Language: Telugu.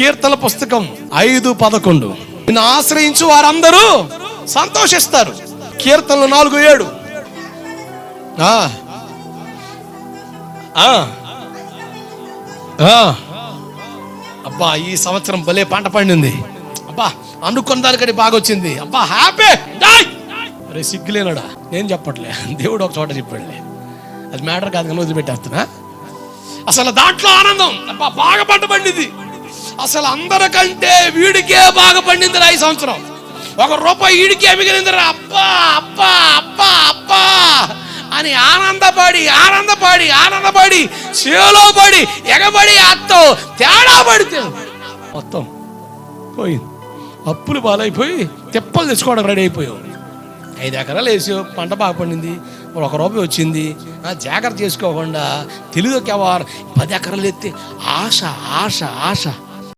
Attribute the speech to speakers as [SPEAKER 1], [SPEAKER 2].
[SPEAKER 1] కీర్తన పుస్తకం ఐదు పదకొండు. నిన్ను ఆశ్రయించు వారందరూ సంతోషిస్తారు. కీర్తనలు నాలుగు ఏడు. ఆ. ఆ. అబ్బా ఈ సంవత్సరం భలే పంట పండింది. అబ్బా అనుకున్న దానికంటే బాగా వచ్చింది. అబ్బా హ్యాపీ. అరే సిగ్గులేనాడా. నేను చెప్పట్లే. దేవుడు ఒక చోట చెప్పాడులే. అది మ్యాటర్ కాదు కానీ వదిలిపెట్టేస్తున్నా. అసలు దాంట్లో ఆనందం. అబ్బా బాగా పంట పండింది. అసలు అందరికంటే వీడికే బాగా పండిందిరా ఈ సంవత్సరం. ఒక రూపాయి వీడికే మిగిలిందిరా. అబ్బా అబ్బా అబ్బా అబ్బా అని ఆనందపడి ఆనందపడి ఆనందపడి చేలో పడి ఎగబడి అత్తో తేడా పడితే మొత్తం పోయింది. అప్పులు పాలైపోయి తిప్పలు తెచ్చుకోవడం రెడీ అయిపోయావు ఐదు ఎకరాలు వేసి పంట బాగా పండింది. మరి ఒక రూపాయి వచ్చింది. జాగ్రత్త చేసుకోకుండా తెలుగు కేవారు పది ఎకరాలు ఎత్తి ఆశ ఆశ ఆశ.